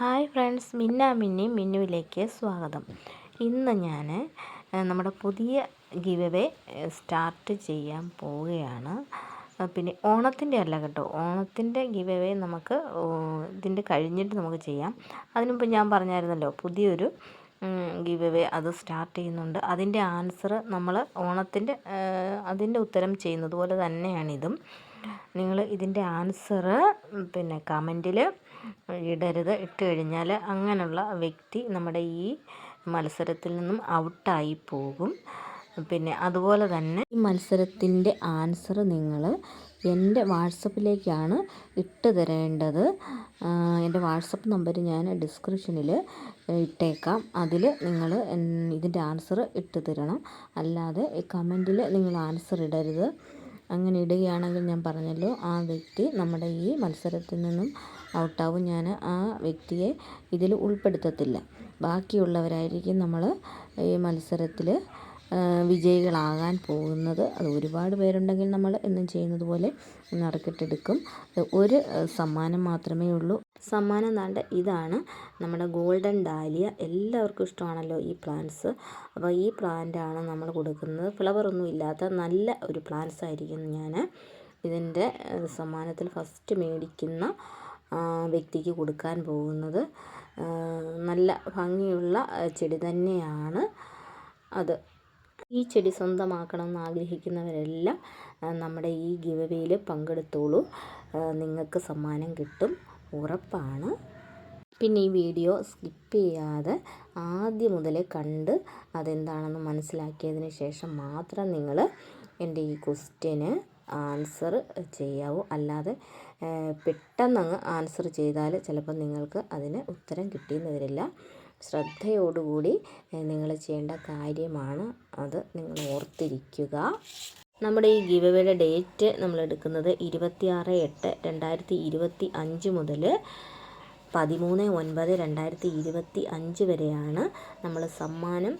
Hi friends മിന്ന മിന്നി മിന്നുവിലേക്ക് സ്വാഗതം. ഇന്ന് ഞാൻ നമ്മുടെ പുതിയ ഗിവ് സ്റ്റാർട്ട് ചെയ്യാൻ പോവുകയാണ്. പിന്നെ ഓണത്തിന്റെ അല്ല കേട്ടോ ഓണത്തിന്റെ ഗിവ് നമുക്ക് ഇതിന്റെ കഴിഞ്ഞിട്ട് നമുക്ക് ചെയ്യാം. അതിനുമുമ്പ് ഞാൻ പറഞ്ഞായിരുന്നല്ലോ പുതിയൊരു ഗിവ് അത് സ്റ്റാർട്ട് ചെയ്യുന്നുണ്ട്. അതിന്റെ ആൻസർ നമ്മൾ ഓണത്തിന്റെ അതിന്റെ ഉത്തരം ചെയ്യുന്നത് പോലെ തന്നെയാണിതും. നിങ്ങൾ ഇതിന്റെ ആൻസർ പിന്നെ കമന്റിൽ ഇടരുത്. ഇട്ട് കഴിഞ്ഞാൽ അങ്ങനെയുള്ള വ്യക്തി നമ്മുടെ ഈ മത്സരത്തിൽ നിന്നും ഔട്ടായി പോകും. പിന്നെ അതുപോലെ തന്നെ ഈ മത്സരത്തിന്റെ ആൻസർ നിങ്ങൾ എന്റെ വാട്സപ്പിലേക്കാണ് ഇട്ട് തരേണ്ടത്. എന്റെ വാട്സപ്പ് നമ്പർ ഞാൻ ഡിസ്ക്രിപ്ഷനിൽ ഇട്ടേക്കാം. അതിൽ നിങ്ങൾ ഇതിന്റെ ആൻസർ ഇട്ട് തരണം. അല്ലാതെ കമന്റിൽ നിങ്ങൾ ആൻസർ ഇടരുത്. അങ്ങനെ ഇടുകയാണെങ്കിൽ ഞാൻ പറഞ്ഞല്ലോ ആ വ്യക്തി നമ്മുടെ ഈ മത്സരത്തിൽ നിന്നും ഔട്ടാവും. ഞാൻ ആ വ്യക്തിയെ ഇതിൽ ഉൾപ്പെടുത്തത്തില്ല. ബാക്കിയുള്ളവരായിരിക്കും നമ്മൾ ഈ മത്സരത്തിൽ വിജയികളാകാൻ പോകുന്നത്. അത് ഒരുപാട് പേരുണ്ടെങ്കിൽ നമ്മൾ എന്നും ചെയ്യുന്നത് പോലെ നറുക്കിട്ടെടുക്കും ഒരു സമ്മാനം മാത്രമേ ഉള്ളൂ. സമ്മാനം താണ്ട് ഇതാണ് നമ്മുടെ ഗോൾഡൻ ഡാലിയ. എല്ലാവർക്കും ഇഷ്ടമാണല്ലോ ഈ പ്ലാന്റ്സ്. അപ്പോൾ ഈ പ്ലാന്റാണ് നമ്മൾ കൊടുക്കുന്നത്. ഫ്ലവറൊന്നും ഇല്ലാത്ത നല്ല ഒരു പ്ലാന്റ്സ് ആയിരിക്കും ഞാൻ. ഇതിന്റെ സമ്മാനത്തിൽ ഫസ്റ്റ് മേടിക്കുന്ന വ്യക്തിക്ക് കൊടുക്കാൻ പോകുന്നത്. നല്ല ഭംഗിയുള്ള ചെടി തന്നെയാണ്. അത് ഈ ചെടി സ്വന്തമാക്കണമെന്ന് ആഗ്രഹിക്കുന്നവരെല്ലാം നമ്മുടെ ഈ ഗിവവേയിൽ പങ്കെടുത്തോളൂ. നിങ്ങൾക്ക് സമ്മാനം കിട്ടും. ഉറപ്പാണ്. പിന്നെ ഈ വീഡിയോ സ്കിപ്പ് ചെയ്യാതെ ആദ്യം മുതലേ കണ്ട് അതെന്താണെന്ന് മനസ്സിലാക്കിയതിന് ശേഷം മാത്രം നിങ്ങൾ എന്റെ ഈ ക്വസ്റ്റ്യന് ആൻസർ ചെയ്യാവൂ. അല്ലാതെ പെട്ടെന്നങ്ങ് ആൻസർ ചെയ്താൽ ചിലപ്പോൾ നിങ്ങൾക്ക് അതിന് ഉത്തരം കിട്ടിയെന്ന് വരില്ല. ശ്രദ്ധയോടുകൂടി നിങ്ങൾ ചെയ്യേണ്ട കാര്യമാണ് അത് നിങ്ങൾ ഓർത്തിരിക്കുക. നമ്മുടെ ഈ ഗിവവേയുടെ ഡേറ്റ് നമ്മൾ എടുക്കുന്നത് ഇരുപത്തിയാറ് എട്ട് രണ്ടായിരത്തി ഇരുപത്തി അഞ്ച് മുതൽ പതിമൂന്ന് ഒൻപത് രണ്ടായിരത്തി ഇരുപത്തി അഞ്ച് വരെയാണ് നമ്മൾ സമ്മാനം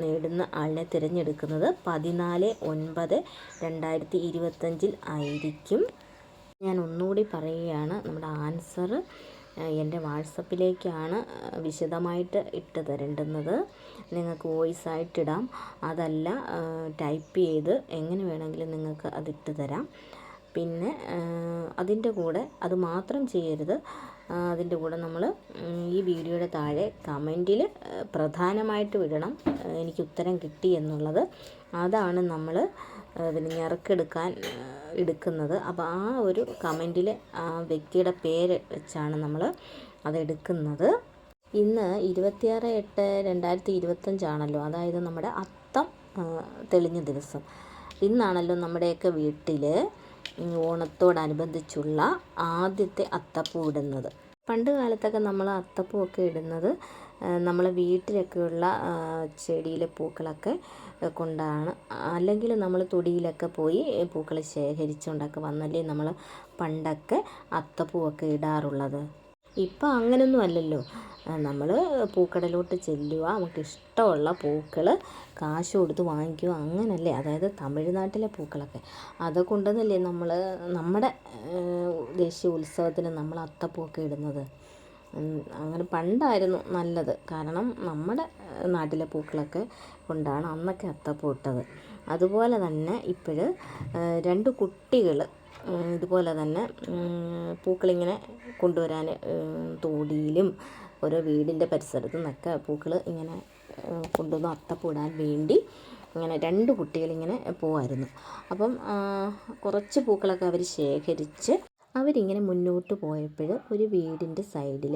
നേടുന്ന ആളിനെ തിരഞ്ഞെടുക്കുന്നത്. പതിനാല് ഒൻപത് രണ്ടായിരത്തി ഇരുപത്തഞ്ചിൽ ആയിരിക്കും. ഞാൻ ഒന്നുകൂടി പറയുകയാണ് നമ്മുടെ ആൻസർ എന്റെ വാട്സപ്പിലേക്കാണ് വിശദമായിട്ട് ഇട്ട് തരേണ്ടുന്നത് നിങ്ങൾക്ക് വോയിസ് ആയിട്ടിടാം അതല്ല ടൈപ്പ് ചെയ്ത് എങ്ങനെ വേണമെങ്കിലും നിങ്ങൾക്ക് അതിട്ട് തരാം. പിന്നെ അതിന്റെ കൂടെ അത് മാത്രം ചെയ്യരുത്. അതിന്റെ കൂടെ നമ്മൾ ഈ വീഡിയോയുടെ താഴെ കമന്റിൽ പ്രധാനമായിട്ട് വിടണം. എനിക്ക് ഉത്തരം കിട്ടി എന്നുള്ളത്. അതാണ് നമ്മൾ പിന്നെ ഞെറുക്കെടുക്കാൻ എടുക്കുന്നത്. അപ്പോൾ ആ ഒരു കമന്റിൽ ആ വ്യക്തിയുടെ പേര് വെച്ചാണ് നമ്മൾ അതെടുക്കുന്നത് ഇന്ന് ഇരുപത്തിയാറ് എട്ട് രണ്ടായിരത്തി ഇരുപത്തഞ്ചാണല്ലോ. അതായത് നമ്മുടെ അത്തം തെളിഞ്ഞ ദിവസം. ഇന്നാണല്ലോ നമ്മുടെയൊക്കെ വീട്ടിൽ ഓണത്തോടനുബന്ധിച്ചുള്ള ആദ്യത്തെ അത്തപ്പൂ ഇടുന്നത്. പണ്ട് കാലത്തൊക്കെ നമ്മൾ അത്തപ്പൂവൊക്കെ ഇടുന്നത് നമ്മളെ വീട്ടിലൊക്കെയുള്ള ചെടിയിലെ പൂക്കളൊക്കെ കൊണ്ടാണ്. അല്ലെങ്കിൽ നമ്മൾ തൊടിയിലൊക്കെ പോയി പൂക്കൾ ശേഖരിച്ചുകൊണ്ടൊക്കെ വന്നല്ലേ നമ്മൾ പണ്ടൊക്കെ അത്തപ്പൂവൊക്കെ ഇടാറുള്ളത്. ഇപ്പം അങ്ങനൊന്നും അല്ലല്ലോ. നമ്മൾ പൂക്കടലോട്ട് ചെല്ലുക നമുക്ക് ഇഷ്ടമുള്ള പൂക്കൾ കാശ് കൊടുത്ത് വാങ്ങിക്കുക അങ്ങനല്ലേ. അതായത് തമിഴ്നാട്ടിലെ പൂക്കളൊക്കെ. അത് കൊണ്ടുവന്നല്ലേ നമ്മൾ നമ്മുടെ ദേശീയ ഉത്സവത്തിന് നമ്മൾ അത്തപ്പൂവൊക്കെ ഇടുന്നത്. അങ്ങനെ പണ്ടായിരുന്നു നല്ലത്. കാരണം നമ്മുടെ നാട്ടിലെ പൂക്കളൊക്കെ കൊണ്ടാണ് അന്നൊക്കെ അത്തപ്പൂ ഇട്ടത് അതുപോലെ തന്നെ ഇപ്പോൾ രണ്ട് കുട്ടികൾ ഇതുപോലെ തന്നെ പൂക്കളിങ്ങനെ കൊണ്ടുവരാൻ തോടിയിലും ഓരോ വീടിന്റെ പരിസരത്തു നിന്നൊക്കെ പൂക്കൾ ഇങ്ങനെ കൊണ്ടുവന്ന് അത്തപ്പൂടാൻ വേണ്ടി ഇങ്ങനെ രണ്ട് കുട്ടികളിങ്ങനെ പോവായിരുന്നു. അപ്പം കുറച്ച് പൂക്കളൊക്കെ അവർ ശേഖരിച്ച് അവരിങ്ങനെ മുന്നോട്ട് പോയപ്പോൾ ഒരു വീടിന്റെ സൈഡിൽ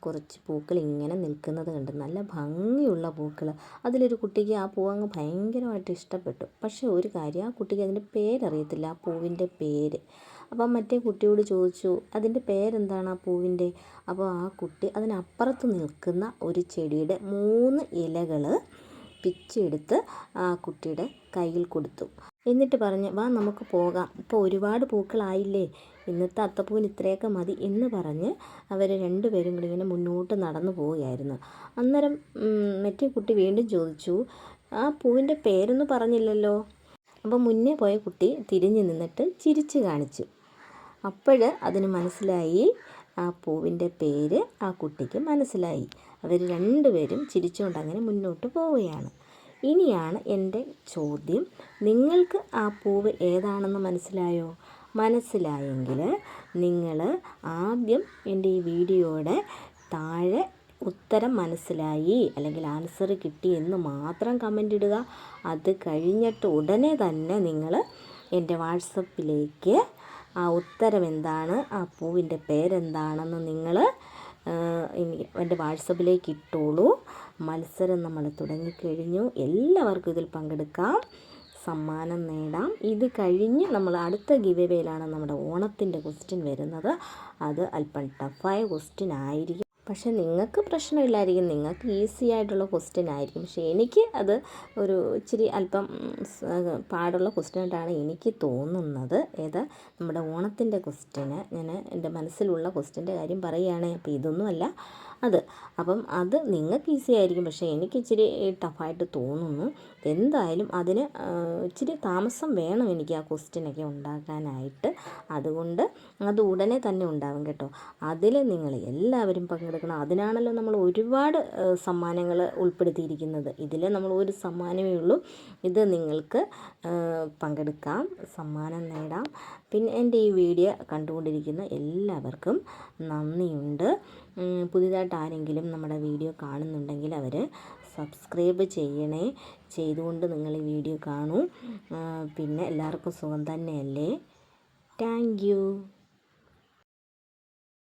കുറച്ച് പൂക്കൾ ഇങ്ങനെ നിൽക്കുന്നത് കണ്ട് നല്ല ഭംഗിയുള്ള പൂക്കൾ അതിലൊരു കുട്ടിക്ക് ആ പൂ അങ്ങ് ഭയങ്കരമായിട്ട് ഇഷ്ടപ്പെട്ടു. പക്ഷേ ഒരു കാര്യം ആ കുട്ടിക്ക് അതിന്റെ പേരറിയത്തില്ല ആ പൂവിന്റെ പേര്. അപ്പം മറ്റേ കുട്ടിയോട് ചോദിച്ചു അതിന്റെ പേരെന്താണ് ആ പൂവിന്റെ? അപ്പോൾ ആ കുട്ടി അതിനപ്പുറത്ത് നിൽക്കുന്ന ഒരു ചെടിയുടെ മൂന്ന് ഇലകൾ പിച്ചെടുത്ത് ആ കുട്ടിയുടെ കയ്യിൽ കൊടുത്തു. എന്നിട്ട് പറഞ്ഞ് വാ നമുക്ക് പോകാം. ഇപ്പോൾ ഒരുപാട് പൂക്കളായില്ലേ? ഇന്നത്തെ അത്തപ്പൂവിന് ഇത്രയൊക്കെ മതി എന്ന് പറഞ്ഞ് അവർ രണ്ടുപേരും കൂടി ഇങ്ങനെ മുന്നോട്ട് നടന്നു പോവുകയായിരുന്നു. അന്നേരം മറ്റേ കുട്ടി വീണ്ടും ചോദിച്ചു ആ പൂവിന്റെ പേരൊന്നും പറഞ്ഞില്ലല്ലോ? അപ്പോൾ മുന്നേ പോയ കുട്ടി തിരിഞ്ഞു നിന്നിട്ട് ചിരിച്ചു കാണിച്ചു. അപ്പോൾ അതിന് മനസ്സിലായി ആ പൂവിന്റെ പേര് ആ കുട്ടിക്ക് മനസ്സിലായി. അവർ രണ്ടുപേരും ചിരിച്ചുകൊണ്ട് അങ്ങനെ മുന്നോട്ട് പോവുകയാണ്. ഇനിയാണ് എന്റെ ചോദ്യം. നിങ്ങൾക്ക് ആ പൂവ് ഏതാണെന്ന് മനസ്സിലായോ? മനസ്സിലായെങ്കിൽ നിങ്ങൾ ആദ്യം എന്റെ ഈ വീഡിയോയുടെ താഴെ ഉത്തരം മനസ്സിലായി അല്ലെങ്കിൽ ആൻസർ കിട്ടി എന്ന് മാത്രം കമന്റ് ഇടുക. അത് കഴിഞ്ഞിട്ട് ഉടനെ തന്നെ നിങ്ങൾ എന്റെ വാട്സപ്പിലേക്ക് ആ ഉത്തരം എന്താണ് ആ പൂവിന്റെ പേരെന്താണെന്ന് നിങ്ങൾ എന്റെ വാട്സപ്പിലേക്ക് ഇട്ടോളൂ. മത്സരം നമ്മൾ തുടങ്ങിക്കഴിഞ്ഞു. എല്ലാവർക്കും ഇതിൽ പങ്കെടുക്കാം. സമ്മാനം നേടാം. ഇത് കഴിഞ്ഞ് നമ്മൾ അടുത്ത ഗിവേവേയിലാണ് നമ്മുടെ ഓണത്തിന്റെ ക്വസ്റ്റ്യൻ വരുന്നത്. അത് അല്പം ടഫായ ക്വസ്റ്റ്യൻ ആയിരിക്കും. പക്ഷേ നിങ്ങൾക്ക് പ്രശ്നമില്ലായിരിക്കും. നിങ്ങൾക്ക് ഈസി ആയിട്ടുള്ള ക്വസ്റ്റ്യൻ ആയിരിക്കും. പക്ഷേ എനിക്ക് അത് ഒരു ഇച്ചിരി അല്പം പാടുള്ള ക്വസ്റ്റ്യൻ ആയിട്ടാണ് എനിക്ക് തോന്നുന്നത്. ഏത്? നമ്മുടെ ഓണത്തിന്റെ ക്വസ്റ്റ്യന് ഞാൻ എന്റെ മനസ്സിലുള്ള ക്വസ്റ്റ്യന്റെ കാര്യം പറയുകയാണ് അപ്പോൾ ഇതൊന്നുമല്ല. അത്. അപ്പം അത് നിങ്ങൾക്ക് ഈസി ആയിരിക്കും. പക്ഷേ എനിക്ക് ഇച്ചിരി ടഫായിട്ട് തോന്നുന്നു. എന്തായാലും അതിന് ഇച്ചിരി താമസം വേണം എനിക്ക് ആ ക്വസ്റ്റ്യനൊക്കെ ഉണ്ടാക്കാനായിട്ട്. അതുകൊണ്ട് അത് ഉടനെ തന്നെ ഉണ്ടാവും കേട്ടോ. അതിൽ നിങ്ങൾ എല്ലാവരും പങ്കെടുക്കണം. അതിനാണല്ലോ നമ്മൾ ഒരുപാട് സമ്മാനങ്ങൾ ഉൾപ്പെടുത്തിയിരിക്കുന്നത്. ഇതിൽ നമ്മൾ ഒരു സമ്മാനമേ ഉള്ളൂ. ഇത് നിങ്ങൾക്ക് പങ്കെടുക്കാം സമ്മാനം നേടാം. പിന്നെ എന്റെ ഈ വീഡിയോ കണ്ടുകൊണ്ടിരിക്കുന്ന എല്ലാവർക്കും നന്ദിയുണ്ട്. പുതിയതായിട്ട് ആരെങ്കിലും നമ്മുടെ വീഡിയോ കാണുന്നുണ്ടെങ്കിൽ അവർ സബ്സ്ക്രൈബ് ചെയ്യണേ. ചെയ്തുകൊണ്ട് നിങ്ങൾ ഈ വീഡിയോ കാണൂ. പിന്നെ എല്ലാവർക്കും സുഖം തന്നെയല്ലേ? താങ്ക്